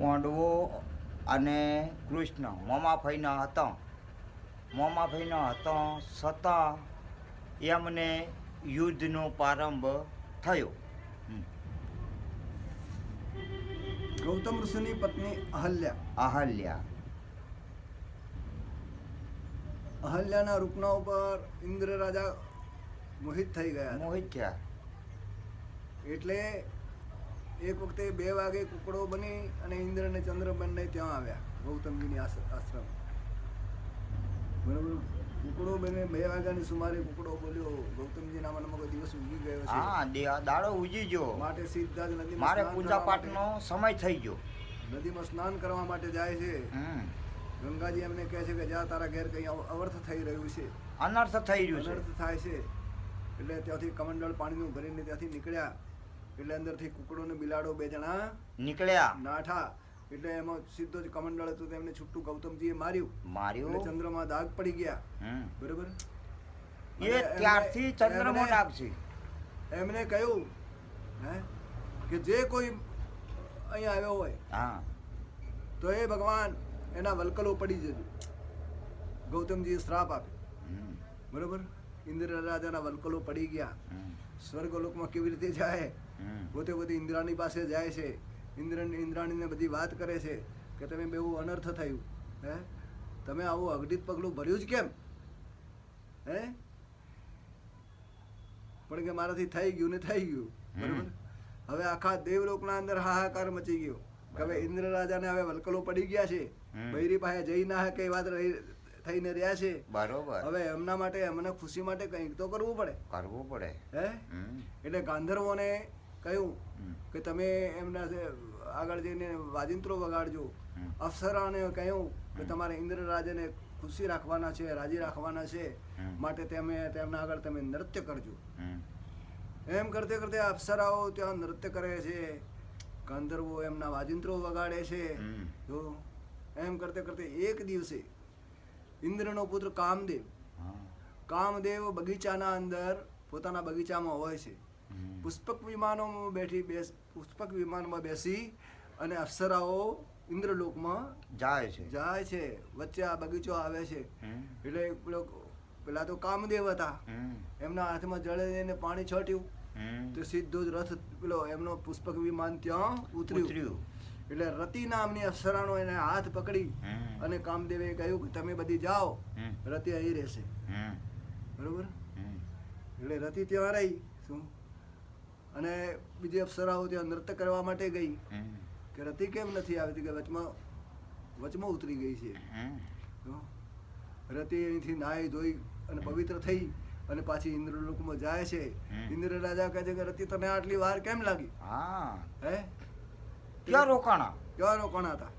પાંડવો અને કૃષ્ણ. મોમાભાઈના હતા. મોમાફઈના હતા છતાં એમને યુદ્ધનો પ્રારંભ થયો. ગૌતમ ઋષિની પત્ની અહલ્યા. અહલ્યા. અહલ્યાના રૂપના ઉપર ઇન્દ્ર રાજા મોહિત થઈ ગયા હતા. મોહિત થયા. એટલે એક વખતે બે વાગે કુકડો બની અને ઇન્દ્ર અને ચંદ્ર બંને ત્યાં આવ્યા ગૌતમજીની આશ- આશ્રમ. બરોબર? કુકડો બને બે વાગ્યાની સુમારે કુકડો બોલ્યો ગૌતમજી ના મનમાં દિવસ ઉગી ગયો છે હા દાડો ઉજી ગયો. માટે સીધા જ નદી મારે પૂજા પાઠનો સમય થઈ ગયો. નદીમાં સ્નાન કરવા માટે જાય છે. ગંગાજી એમને કહે છે કે જા તારા ઘેર કઈ અવર્થ થઈ રહ્યું છે. અનર્થ થઈ રહ્યું છે. અનર્થ થાય છે. એટલે ત્યાંથી કમંડળ પાણીનું ભરીને ત્યાંથી નીકળ્યા. એટલે અંદરથી કુકડો ને બિલાડો બે જણા નીકળ્યા. નાઠા. એટલે એમાં સીધો જ કમંડળ હતું તો એમને છૂટું ગૌતમજીએ માર્યું. એટલે ચંદ્રમાં દાગ પડી ગયા. બરોબર? એ ત્યારથી ચંદ્રમો એમને- નાગશે એમને કહ્યું હે કે જે કોઈ અહીંયા આવ્યો હોય હા. તો એ ભગવાન એના વલકલો પડી જજો. ગૌતમજીએ શ્રાપ આપ્યો. બરોબર? ઇન્દ્ર રાજાના વલકલો પડી ગયા. સ્વર્ગલોકમાં કેવી રીતે જાય. પોતે બધી ઇન્દ્રાણી પાસે જાય છે. ઇન્દ્ર ઇન્દ્રાણીને બધી વાત કરે છે કે તમે બેવું અનર્થ થયું. હે? તમે આવું અઘટિત પગલું ભર્યું જ કેમ? હે? પણ કે મારાથી થઈ ગયું ને થઈ ગયું. બરોબર? હવે આખા દેવલોકના અંદર હાહાકાર મચી ગયો. કે હવે ઇન્દ્ર રાજાને હવે વલકલો પડી ગયા છે. બૈરી પાસે જઈ ના કે વાત થઈને રહ્યા છે. બરોબર. હવે એમના માટે એમને ખુશી માટે કંઈક તો કરવું પડે. કરવું પડે. હે. એટલે ગાંધર્વોને કહ્યું કે તમે એમના આગળ જઈને વાજિંત્રો વગાડજો. અપ્સરાને કહ્યું કે તમારે ઇન્દ્રરાજને ખુશી રાખવાના છે રાજી રાખવાના છે. માટે તમે તેમના આગળ તમે નૃત્ય કરજો. એમ કરતે કરતે અપ્સરાઓ ત્યાં નૃત્ય કરે છે ગાંધર્વો એમના વાજિંત્રો વગાડે છે. જો એમ કરતે કરતે એક દિવસે ઇન્દ્રનો પુત્ર કામદેવ કામદેવ બગીચાના અંદર પોતાના બગીચામાં હોય છે. પુષ્પક વિમાનોમાં બેઠી બેસ પુષ્પક વિમાનમાં બેસી અને અપ્સરાઓ ઇન્દ્રલોકમાં જાય છે. જાય છે. વચ્ચે આ બગીચો આવે છે. એટલે પેલા તો કામદેવ હતા. એમના હાથમાં જળે લઈને પાણી છોટ્યું. તો સીધો જ રથ પેલો એમનો પુષ્પક વિમાન ત્યાં ઉતર્યું. ઉતર્યું. એટલે રતિ નામની અપ્સરાનો એને હાથ પકડી. અને કામદેવે કહ્યું કે તમે બધી જાઓ. રતિ અહીં રહેશે. બરોબર? એટલે રતિ ત્યાં રહી. શું? અને બીજી અપ્સરાઓ ત્યાં નૃત્ય કરવા માટે ગઈ કે રતિ કેમ નથી આવતી કે વચમાં વચમાં ઉતરી ગઈ છે. રતિ અહીંથી નાહી ધોઈ અને પવિત્ર થઈ અને પાછી ઇન્દ્રલોકમાં જાય છે. ઇન્દ્ર રાજા કહે છે કે રતિ તને આટલી વાર કેમ લાગી? હા. હે? ક્યાં રોકાણા? ક્યાં રોકાણા હતા?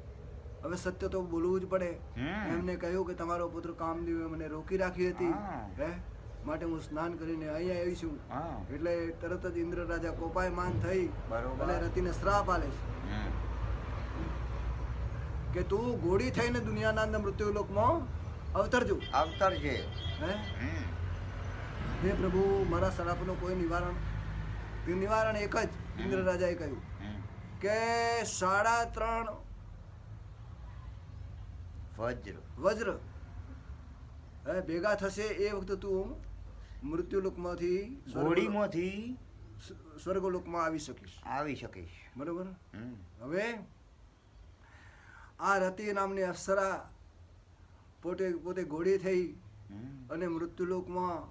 હવે સત્ય તો બોલવું જ પડે. એમને કહ્યું કે તમારો પુત્ર કામદેવે મને રોકી રાખી હતી. હા. માટે હું સ્નાન કરીને અહીંયા આવી છું. એટલે તરત જ ઇન્દ્ર રાજા કોપાયમાન થઈ અને રતિને શ્રાપ આલે છે. કે તું ઘોડી થઈને દુનિયાના અંદર મૃત્યુ લોકમાં અવતરજો. અવતરજે. હે? હે પ્રભુ મારા શ્રાપનો કોઈ નિવારણ? નિવારણ એક જ ઇન્દ્ર રાજાએ કહ્યું. કે સાડા ત્રણ વજ્ર. વજ્ર. હે ભેગા થશે એ વખતે તું મૃત્યુલોકમાંથી સ્વર્ગ- ઘોડીમાંથી સ્વર્ગલોકમાં આવી શકીશ. આવી શકીશ. બરોબર? હવે આ રતિ નામની અપ્સરા પોતે પોતે ઘોડી થઈ. અને મૃત્યુલોકમાં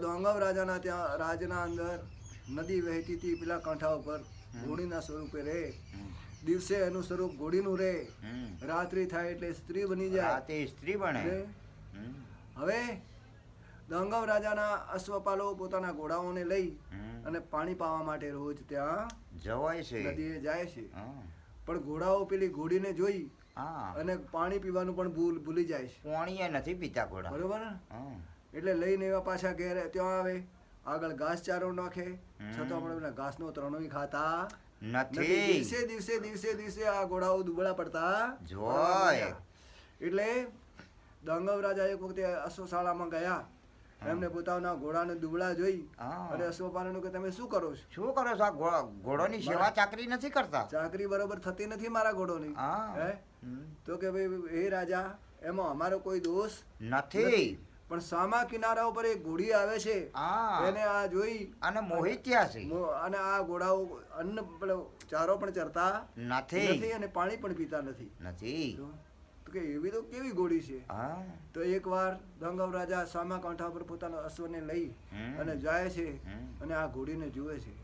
દોંગવ રાજાના ત્યાં રાજના અંદર નદી વહેતી હતી પેલા કાંઠા ઉપર. ઘોડીના સ્વરૂપે રહે દિવસે એનું સ્વરૂપ ઘોડીનું રહે હમ. રાત્રિ થાય એટલે સ્ત્રી બની જાય. રાતે સ્ત્રી બને. હવે દંગવ રાજાના અશ્વપાલો પોતાના ઘોડાઓને લઈ અને પાણી પાવા માટે રોજ ત્યાં જવાય છે. નદીએ જાય છે. પણ ઘોડાઓ પેલી ઘોડીને જોઈ અને પાણી પીવાનું પણ ભૂલ ભૂલી જાય છે. પાણી નથી પીતા ઘોડા. બરોબર ને? એટલે લઈને એવા પાછા ઘેર ત્યાં આવે આગળ ઘાસ ચારો નાખે છતાં પણ ઘાસનો ત્રણોય ખાતા નથી. નથી. દિવસે દિવસે દિવસે દિવસે આ ઘોડાઓ દુબળા પડતા જોય. એટલે દંગવ રાજા એક વખતે અશ્વશાળામાં ગયા. એમને પોતાના ઘોડાને દુબળા જોઈ અને અશ્વપાલનનું કે તમે શું કરો છો? શું કરો છો? આ ઘોડોની સેવા ચાકરી નથી કરતા? ચાકરી બરોબર થતી નથી મારા ઘોડોની. હે. તો કે ભાઈ હે રાજા એમાં અમારો કોઈ દોષ નથી. પણ સામા કિનારા ઉપર એક ઘોડી આવે છે. એને આ જોઈ અને મોહિત થયા છે. અને આ ઘોડાઓ અન્ન ચારો પણ ચરતા નથી. નથી અને પાણી પણ પીતા નથી. નથી. તો કે એવી તો કેવી ઘોડી છે? તો એકવાર દંગવ રાજા સામા કાંઠા પર પોતાના અશ્વને લઈ અને જાય છે અને આ ઘોડીને જુએ છે.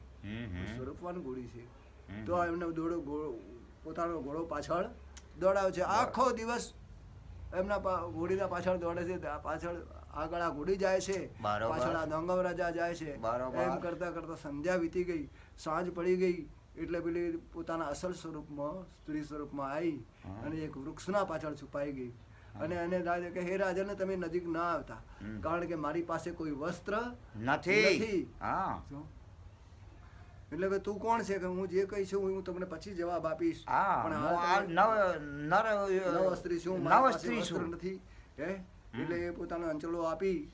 સ્વરૂપવાન ઘોડી છે. તો એમને દોડો ઘોડો પોતાનો ઘોડો પાછળ દોડાવે છે. આખો દિવસ એમના ઘોડીના પાછળ દોડે છે. પાછળ આગળ આ ઘોડી જાય છે. પાછળ આ દંગવ રાજા જાય છે. એમ કરતા કરતા સંધ્યા વીતી ગઈ. સાંજ પડી ગઈ. એટલે પેલી પોતાના અસલ સ્વરૂપમાં સ્ત્રી સ્વરૂપમાં આવી અને એક વૃક્ષના પાછળ છુપાઈ ગઈ. અને એને રાજા કે હે રાજાને તમે નજીક ના આવતા. કારણ કે મારી પાસે કોઈ વસ્ત્ર નથી. એટલે કે તું કોણ છે? કે હું જે કહીશ હું તમને પછી જવાબ આપીશ. પણ નવ સ્ત્રી છું નવ સ્ત્રી છું. નથી. હે? એટલે એ પોતાનો અંચળો આપી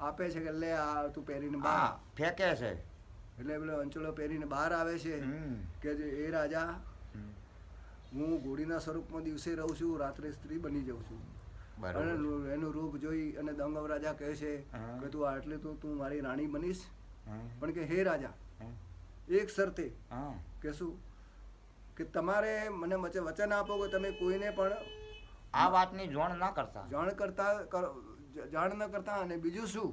આપે છે કે લે આ તું પહેરીને બા. ફેંકે છે. એટલે પેલો અંચળો પહેરીને બહાર આવે છે કે એ રાજા. હું ઘોડીના સ્વરૂપમાં દિવસે રહું છું રાત્રે સ્ત્રી બની જાઉં છું. અને એનું રૂપ જોઈ અને દંગવ રાજા કહે છે કે તું આટલે તો તું મારી રાણી બનીશ. પણ કે હે રાજા એક શરતે કે શું? કે તમારે મને મચે વચન આપો કે તમે કોઈને પણ આ વાતની જાણ ના કરતા. જાણ કરતા જાણ ન કરતા અને બીજું શું.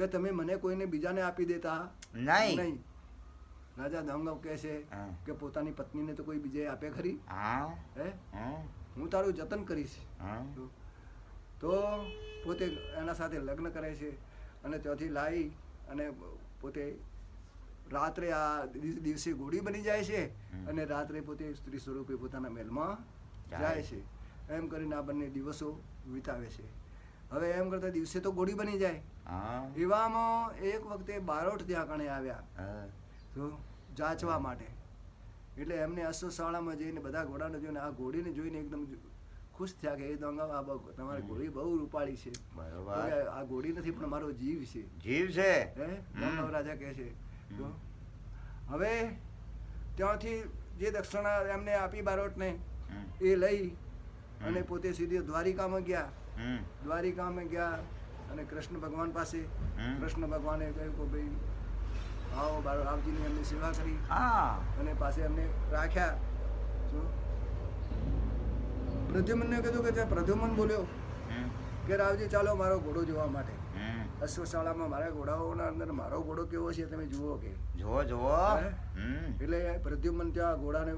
કે તમે મને કોઈને બીજાને આપી દેતા? નહીં. રાજા દંગવ કહે છે કે પોતાની પત્નીને તો કોઈ બીજે આપે ખરી? હે. હું? તારું જતન કરીશ. તો પોતે એના સાથે લગ્ન કરે છે અને ત્યાંથી લાવી અને પોતે રાત્રે આ દિવ- દિવસે ઘોડી બની જાય છે અને રાત્રે પોતે સ્ત્રી સ્વરૂપે પોતાના મહેલમાં જાય છે. એમ કરીને આ બંને દિવસો વિતાવે છે. હવે એમ કરતા દિવસે તો ગોળી બની જાય. એવામાં એક વખતે બારોટ ત્યાં કણે આવ્યા. તો જાચવા માટે. એટલે એમને અશ્વશાળામાં જઈને બધા ઘોડાને જોઈને આ ઘોડીને જોઈને એકદમ ખુશ થયા કે એ દોંગા આ તમારી ઘોડી બહુ રૂપાળી છે. આ ઘોડી નથી પણ મારો જીવ છે. જીવ છે? હે. દોંગા રાજા કહે છે. તો હવે ત્યાંથી જે દક્ષિણા એમને આપી બારોટને એ લઈ. અને પોતે સીધી દ્વારિકામાં ગયા. દ્વારિકામાં ગયા અને કૃષ્ણ ભગવાન પાસે કૃષ્ણ ભગવાને કહ્યું કે ભાઈ આવો બારો એમની સેવા કરી. અને પાસે એમને રાખ્યા. જો. પ્રદ્યુમનને કીધું કે ત્યાં પ્રદ્યુમન બોલ્યો કે રાવજી ચાલો મારો ઘોડો જોવા માટે. અશ્વશાળામાં મારા ઘોડાઓના અંદર મારો ઘોડો કેવો છે તમે જુઓ કે. જુઓ જુઓ. એટલે પ્રદ્યુમન ત્યાં ઘોડાને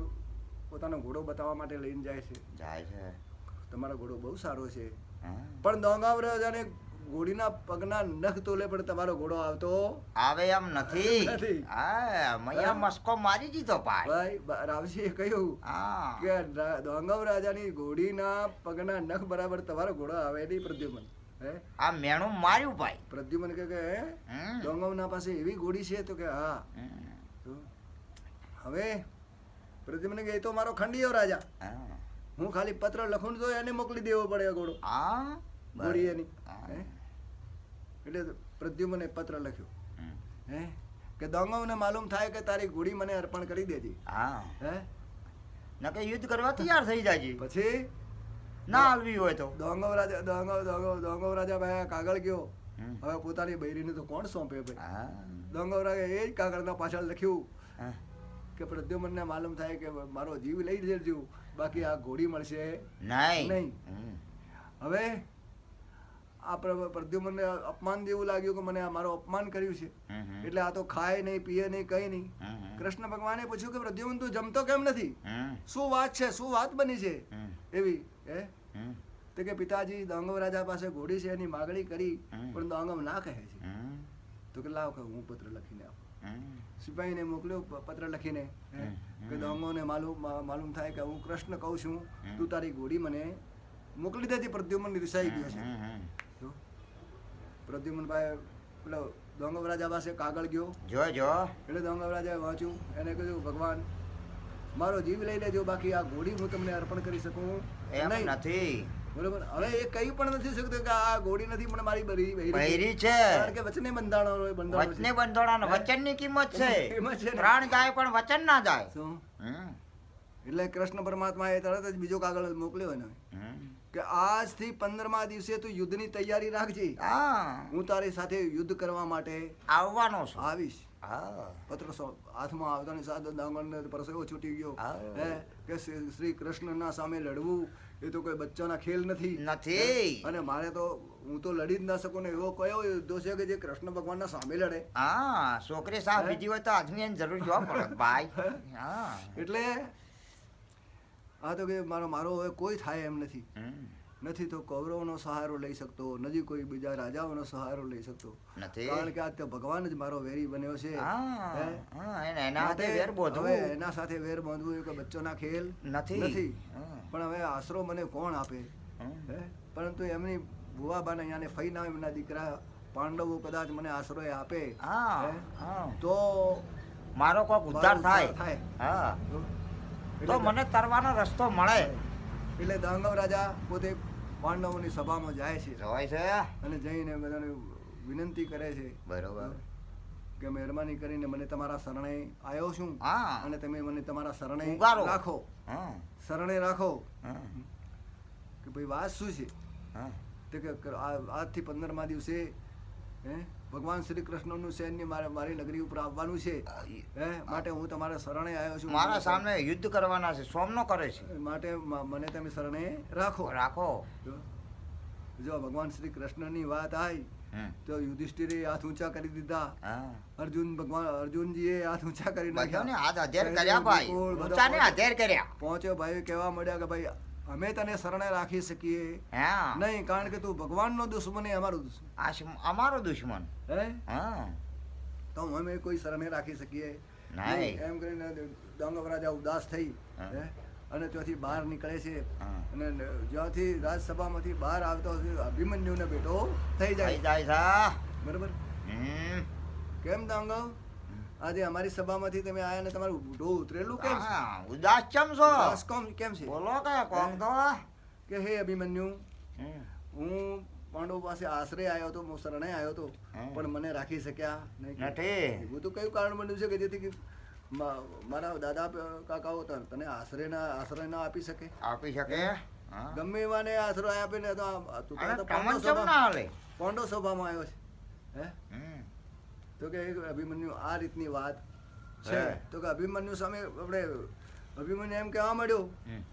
પોતાનો ઘોડો બતાવવા માટે લઈને જાય છે. જાય છે. તમારો ઘોડો બહુ સારો છે. પણ દોંગાવ રાજાને ઘોડીના પગના નખ તોલે પણ તમારો ઘોડો આવતો આવે એમ નથી. હા મૈયા મસ્કો મારી દીધો ભાઈ. રાવજીએ કહ્યું. કે દોંગવ રાજાની ઘોડીના પગના નખ બરાબર તમારો ઘોડો આવે નહીં પ્રદ્યુમન. હે? આ મેણું માર્યું ભાઈ. પ્રદ્યુમન કે કે દોંગવના પાસે એવી ઘોડી છે? તો કે હા. હવે પ્રદ્યુમન કે એ તો મારો ખંડિયો રાજા. હા. ખાલી પત્ર લખું તો એને મોકલી દેવો પડે આ ઘોડો. હા? ઘોડી એની એટલે પ્રદ્યુમને પત્ર લખ્યો. હે? કે દોંગવને માલુમ થાય કે તારી ઘોડી મને અર્પણ કરી દેજે. હા. હે? નકે યુદ્ધ કરવા તૈયાર થઈ જાય છે પછી? ના હાલવી હોય તો. દોંગવ રાજા દોંગવ દોંગવ દોંગવ રાજા ભાઈ આ કાગળ ગયો. હવે પોતાની બૈરીને તો કોણ સોંપે ભાઈ. દોંગવ રાજા એ જ કાગળના પાછળ લખ્યું. હા. કે પ્રદ્યુમનને માલુમ થાય કે મારો જીવ લઈ જજો બાકી આ ઘોડી મળશે. નહીં. હવે આ પ્ર- પ્રદ્યુમનને અપમાન જેવું લાગ્યું કે મને આ મારો અપમાન કર્યું છે. એટલે આ તો ખાય નહીં પીએ નહીં કઈ નહીં. કૃષ્ણ ભગવાને પૂછ્યું કે પ્રદ્યુમન તું જમતો કેમ નથી? શું વાત છે? શું વાત બની છે? એવી હે. તો કે પિતાજી દોંગવ રાજા પાસે ઘોડી છે એની માગણી કરી પણ દોંગવ ના કહે છે. તો કે લાવ કે હું પત્ર લખીને આપું. સિપાહીને મોકલ્યો પત્ર લખીને કે દોંગોને માલુમ માલુમ થાય કે હું કૃષ્ણ કહું છું તું તારી ઘોડી મને મોકલી દેજે પ્રદ્યુમન રિસાઈ ગયો છે. પ્રદ્યુમનભાઈ પેલો દોંગવ રાજા પાસે કાગળ ગયો. જો જો. એટલે દોંગવ રાજાએ વાંચ્યું એને કીધું ભગવાન મારો જીવ લઈ લેજો બાકી આ ઘોડી હું તમને અર્પણ કરી શકું એમ નથી. બરોબર. હવે એ કઈ પણ નથી શકતો કે આ ઘોડી નથી પણ મારી બરી બૈરી છે. કારણ કે વચને બંધાણો બંધાણો વચને છે વચનની કિંમત છે. કિંમત છે ને. પ્રાણ જાય પણ વચન ના જાય. શું? એટલે કૃષ્ણ પરમાત્માએ તરત જ બીજો કાગળ મોકલ્યો એને. હમ. કે આજથી પંદરમા દિવસે તું યુદ્ધની તૈયારી રાખજે. હું. તારી સાથે યુદ્ધ કરવા માટે આવવાનો છું. આવીશ. હા. પત્ર હાથમાં આવતાની સાથે પરસેવો છૂટી ગયો. હે? કે શ્રી શ્રી કૃષ્ણના સામે લડવું એ તો કોઈ બચ્ચાના ખેલ નથી. નથી. અને મારે તો હું તો લડી જ ના શકું ને એવો કયો યુદ્ધો છે કે જે કૃષ્ણ ભગવાનના સામે લડે. હા છોકરી સાહેબ બીજી હોય તો આદમી એની જરૂર જોવા પડે ભાઈ. હા? એટલે આ તો કે મારો મારો કોઈ થાય એમ નથી. નથી તો કૌરવનો સહારો લઈ શકતો નથી કોઈ બીજા રાજાઓનો સહારો લઈ શકતો. નથી. કારણ કે આ તો ભગવાન જ મારો વેરી બન્યો છે. એને- સાથે વેર બાંધવું એ બચ્ચોના ખેલ નથી. પણ હવે આશરો મને કોણ આપે? પરંતુ એમની ભુવાબાને અહીંયા ફઈના એમના દીકરા પાંડવો કદાચ મને આશરો આપે. હા તો મારો કોક ઉદ્ધાર થાય. હા. તો મને તરવાનો રસ્તો મળે. એટલે દાંગવ રાજા પોતે પાંડવોની સભામાં જાય છે. જવાય છે? અને જઈને બધાને વિનંતી કરે છે. બરોબર. કે મહેરબાની કરીને મને તમારા શરણે આવ્યો છું. અને તમે મને તમારા શરણે રાખો. શરણે રાખો. કે ભાઈ વાત શું છે? હા. તો કે આજથી પંદરમા દિવસે હે? ભગવાન શ્રી કૃષ્ણનું સૈન્ય મારે મારી નગરી ઉપર આવવાનું છે. હે માટે હું તમારા શરણે આવ્યો છું. મારા સામે યુદ્ધ કરવાના છે. સોમનો કરે છે. માટે મને તમે શરણે રાખો. રાખો. જો ભગવાન શ્રી કૃષ્ણની વાત આવી તો યુધિષ્ઠિરે હાથ ઊંચા કરી દીધા. અર્જુન ભગવાન અર્જુનજીએ હાથ ઊંચા કરી નાખ્યા. હાથ કર્યા ભાઈ. ઊંચાને કર્યા. પહોંચ્યો ભાઈ કહેવા મળ્યા કે ભાઈ અમે તને શરણે રાખી શકીએ. હા. નહીં કારણ કે તું ભગવાનનો દુશ્મન એ અમારો દુશ્મન. આ અમારો દુશ્મન? હે? હા. તો અમે કોઈ શરણે રાખી શકીએ. નહીં. એમ કરીને દંગ રાજા ઉદાસ થઈ. હે? અને ત્યાંથી બહાર નીકળે છે. અને જ્યાંથી રાજસભામાંથી બહાર આવતો અભિમન્યુને બેટો થઈ જાય. જાય બરાબર. કેમ દાંગવ આજે અમારી સભામાંથી તમે આયા ને તમારું ઢો ઉતરેલું કેમ છે? હા, ઉદાસ કેમ છો? ઉદાસ કોમ કેમ છે? બોલો કે કોમ તો કે હે અભિમન્યુ હમ. હું પાંડવ પાસે આશરે આવ્યો હતો હું શરણે આવ્યો હતો હમ. પણ મને રાખી શક્યા નહીં. નથી. એવું તો કયું કારણ બન્યું છે કે જેથી કે મા- મારા દાદા પ- કાકાઓ ત- તને આશરે ના આશ્રય ના આપી શકે? આપી શકે? હા. ગમે એવાને આશરો આપે ને તો આ- તું તો પાંડવ ના સભા હાલે? પાંડવ સભામાં આવ્યો છે. હે? હમ. તો કે અભિમન્યુ આ રીતની વાત છે. તો કે અભિમન્યુ સામે આપણે અભિમન્યુ એમ કહેવા મળ્યું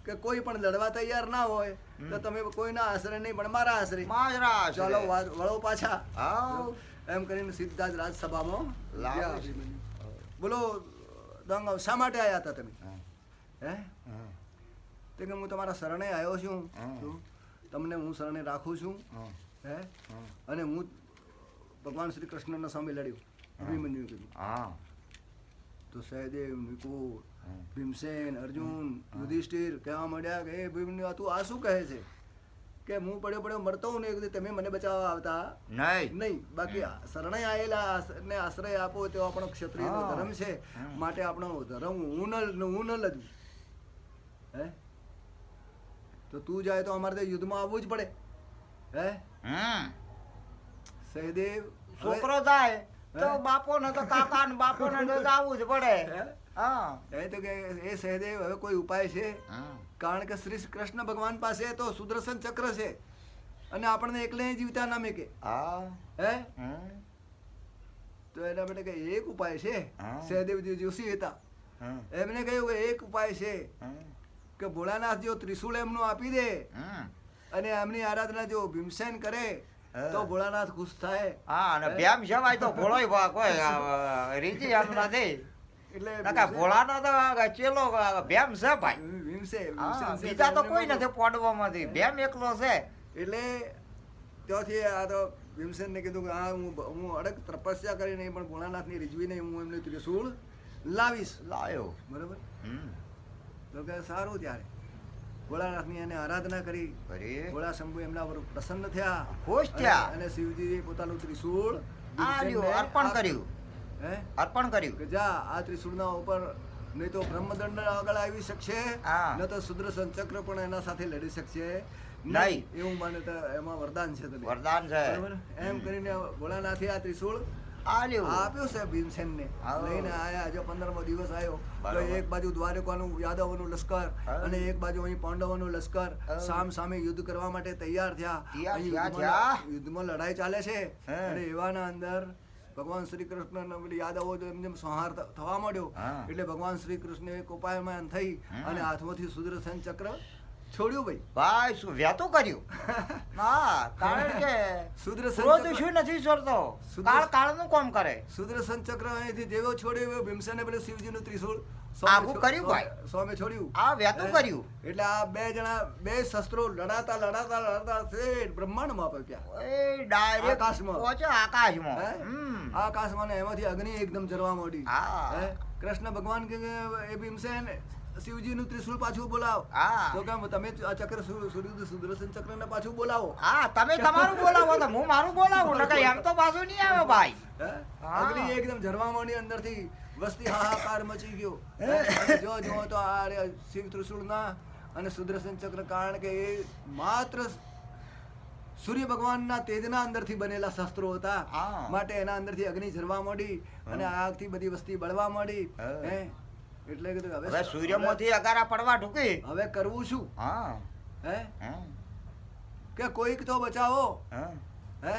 કે કોઈ પણ લડવા તૈયાર ના હોય તો તમે કોઈના આશરે નહીં પણ મારા આશરે. માજરા ચાલો વળો પાછા. એમ કરીને સીધા જ રાજસભામાં. બોલો દંગ શા માટે આવ્યા હતા તમે? હે. તે કે હું તમારા શરણે આવ્યો છું. તમને હું શરણે રાખું છું. હે. અને હું ભગવાન શ્રી કૃષ્ણના સામે લડ્યો. અભિમન્યુ કીધું હા. તો સહદેવ નિકુળ ભીમસેન અર્જુન યુધિષ્ઠિર કહેવા મળ્યા કે અભિમન્યુ તું આ શું કહે છે કે હું પડ્યો પડ્યો મરતો હું ને એક તમે મને બચાવવા આવતા નહીં નહીં બાકી શરણે આવેલા ને આશ્રય આપો તે આપણો ક્ષત્રિયનો ધર્મ છે માટે આપણો ધર્મ હું ન હું ન લજું હે? તો તું જાય તો અમારે યુદ્ધમાં આવવું જ પડે. હે? હમ. સહદેવ છોકરો જાય. તો બાપો ને તો કાકા ને બાપો ને તો જવું જ પડે. હા? એ તો કે એ સહદેવ હવે કોઈ ઉપાય છે? કારણ કે શ્રી કૃષ્ણ ભગવાન પાસે તો સુદર્શન ચક્ર છે. અને આપણને એકલે જીવતા ના મેકે હા. હે? તો એના માટે કે એક ઉપાય છે. સહદેવજી જોશી હતા. એમને કહ્યું કે એક ઉપાય છે. કે ભોળાનાથ જો ત્રિશુળ એમનું આપી દે હમ. અને એમની આરાધના જો ભીમસેન કરે. તો ભોળાનાથ ખુશ થાય. હા અને? બેમ સેવાય તો ભોળો કોઈ રીતિ એમ નથી એટલે તો ચેલો ભેમ છે ભાઈ. બીજા તો કોઈ નથી પોડવામાંથી. ભેમ એકલો છે. એટલે ત્યાંથી આ તો ભીમસેનને કીધું કે હા હું હું અડગ તપસ્યા કરી નહીં પણ ભોળાનાથની નહીં હું એમને ત્રિશુળ લાવીશ. લાવ્યો બરાબર? તો કે સારું ત્યારે. ભોળાનાથની એને આરાધના કરી. અરે. ભોળા શંભુ એમના પર પ્રસન્ન થયા. ખુશ થયા. અને શિવજીએ પોતાનું ત્રિશૂળ અર્પણ કર્યું. હે? અર્પણ કર્યું. કે જા આ ત્રિશૂળના ઉપર નહીં તો બ્રહ્મદંડ આગળ આવી શકશે. ન તો સુદર્શન ચક્ર પણ એના સાથે લડી શકશે. નહીં. એવું માને તો એમાં વરદાન છે વરદાન છે. એમ કરીને ભોળાનાથે આ ત્રિશૂળ આલ્યું આપ્યો છે ભીમસેનને. લઈને આયા આજે પંદરમો દિવસ આવ્યો તો. એક બાજુ દ્વારકાનું યાદવોનું લશ્કર અને એક બાજુ અહીં પાંડવોનું લશ્કર સામ સામે યુદ્ધ કરવા માટે તૈયાર થયા. યુદ્ધમાં- લડાઈ ચાલે છે. અને એવાના અંદર ભગવાન શ્રી કૃષ્ણ યાદવો એમ જેમ સંહાર થવા માંડ્યો. એટલે ભગવાન શ્રી કૃષ્ણ એક ઉપાયમાન થઈ. અને હાથમાંથી સુદર્શન ચક્ર છોડ્યું ભાઈ. ભાઈ શું વ્યાતો કર્યું? હા કારણ કે શુદ્ર ક્રોધ શું નથી છોડતો. કાળ કાળનું કામ કરે. શુદ્ર ચક્ર અહીંથી જેવો છોડ્યો એવો ભીમસેને પેલું શિવજીનું ત્રિશુળ આવું કર્યું ભાઈ. સ્વામે છોડ્યું. આ વ્યાતું કર્યું. એટલે આ બે જણા બે શસ્ત્રો લડાતા લડાતા લડાતા શેઠ બ્રહ્માંડમાં પહોંચ્યા એ ડાયરેક્ટ આકાશમાં. પહોંચે આકાશમાં. આકાશમાં ને એમાંથી અગ્નિ એકદમ જરવા માંડી. હા. કૃષ્ણ ભગવાન કે એ ભીમસેન શિવજીનું ત્રિશુલ પાછું બોલાવો. હા. તો કેમ તમે આ ચક્ર સુદર્શન ચક્રને પાછું બોલાવો. હા તમે તમારું બોલાવો તો હું મારું બોલાવું નકર એમ તો પાછું નહીં આવે ભાઈ. અગ્નિ એકદમ જરવા માંડી અંદરથી વસ્તી હાહાકાર મચી ગયો. જો જો તો આ શિવ શિવ ત્રિશૂળના અને સુદર્શન ચક્ર કારણ કે એ માત્ર સૂર્ય ભગવાનના તેજના અંદરથી બનેલા શસ્ત્રો હતા. માટે એના અંદરથી અગ્નિ જરવા મળી અને આગથી બધી વસ્તી બળવા મળી. હા. એટલે કીધું હવે હવે સૂર્યમાંથી અગારા પડવા ઢૂકી. હવે કરવું શું? હા. હે? કે કોઈક તો બચાવો. હે?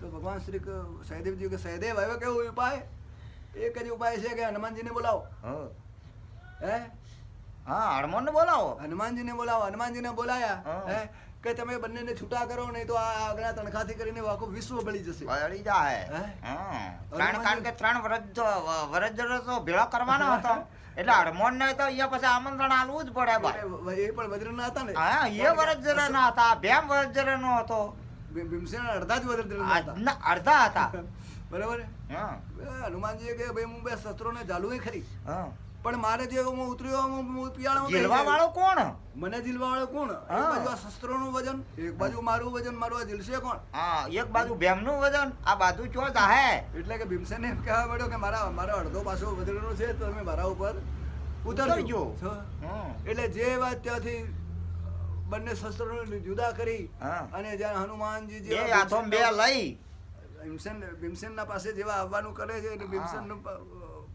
તો ભગવાન શ્રી સહદેવજી કે સહદેવ હવે કેવો ઉપાય? એક જ ઉપાય છે કે હનુમાનજીને બોલાવો. હા. હે? હા હનુમાનને બોલાવો. હનુમાનજીને બોલાવો. હનુમાનજીને બોલાયા. હા. કે તમે બંનેને છૂટા કરો નહીં તો આ આગળ તણખાથી કરીને આખું વિશ્વ બળી જશે. બળી જાય? ત્રણ કારણ કે ત્રણ વરજ વરજ તો ભેળો કરવાનો હતો. એટલે હનુમાન ને તો અહીંયા પછી આમંત્રણ આલવું જ પડે ભાઈ. એ પણ વજ્ર ના હતા ને? હા એ વરજ ના હતા ભેમ વરજ નો હતો ભીમસેન અડધા જ વજ્રના હતા. અડધા હતા. બરાબર હા? એ હનુમાનજીએ કે ભાઈ હું બે શસ્ત્રોને ઝાલું ખરી. હા. પણ મારે જે હું ઉતર્યો હું પિયાળામાં જીલવા વાળો કોણ? મને જીલવા વાળો કોણ? એક. બાજુ આ શસ્ત્રોનું વજન એક બાજુ મારું વજન મારું આ જીલશે કોણ? હા એક બાજુ બેમનું વજન આ બાજુ ચો જાહે? એટલે કે ભીમસેન એમ કહેવા પડ્યો કે મારા મારો અડધો પાછો વધેલો છે તો તમે મારા ઉપર ઉતરજો. ગયો એટલે જે વાત ત્યાંથી બંને શસ્ત્રો જુદા કરી અને જ્યારે હનુમાનજી જે હાથો બે લઈ. ભીમસેન ભીમસેનના પાસે જેવા આવવાનું કરે છે એટલે ભીમસેનનું પ-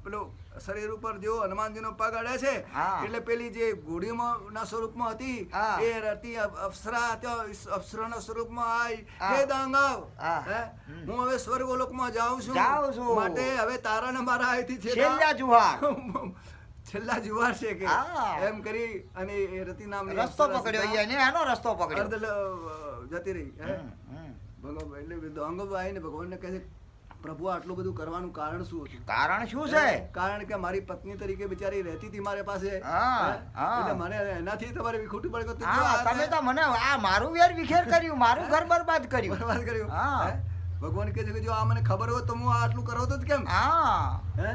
પેલો શરીર ઉપર જેવો હનુમાનજીનો પગ અડે છે એટલે પેલી જે ઘોડીમાં ના સ્વરૂપમાં હતી એ હતી અપ- અપ્સરા અપ્સરાના સ્વરૂપમાં આવી હે. દાંગાવ! હા. હવે સ્વર્ગલોકમાં જાઉં છું. જાઉં છું. માટે હવે તારા ને મારા અહીંથી છેલ્લા જુહાર. છેલ્લા જુવાર છે કે. એમ કરી અને એ રતિ નામ રસ્તો પકડ્યો એને એનો રસ્તો પકડ્યો. જતી રહી. ભગવાન એટલે દાંગો આવીને ભગવાનને કહે છે પ્રભુ આટલું બધું કરવાનું કારણ શું હતું? કારણ શું છે? કારણ કે મારી પત્ની તરીકે બિચારી રહેતી હતી મારી પાસે. એટલે મને એનાથી તમારે વિખૂટું પડી તમે તો મને આ મારું વેર વિખેર કર્યું મારું ઘર બરબાદ કર્યું. બરબાદ કર્યું. ભગવાન કહે છે કે જો આ મને ખબર હોત તો હું આટલું કરો તો કેમ? હા. હે?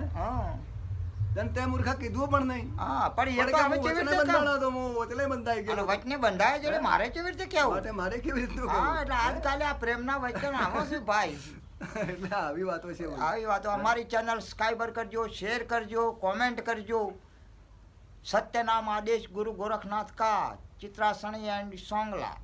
તને તે મૂર્ખા કીધું પણ નહીં. હા પણ એ તો અમે કેવી રીતે બંધાણો તો હું વચલે બંધાઈ ગયો. વચને બંધાય છે એટલે મારે કેવી રીતે કેવું? મારે કેવી રીતનું હા? એટલે આજકાલે આ પ્રેમના વચન આવો છે ભાઈ? એટલે આવી વાતો છે આવી વાતો અમારી ચેનલ સબસ્ક્રાઈબર કરજો શેર કરજો કોમેન્ટ કરજો. સત્યનામ આદેશ ગુરુ ગોરખનાથ કા ચિત્રાસણી એન્ડ સોંગલા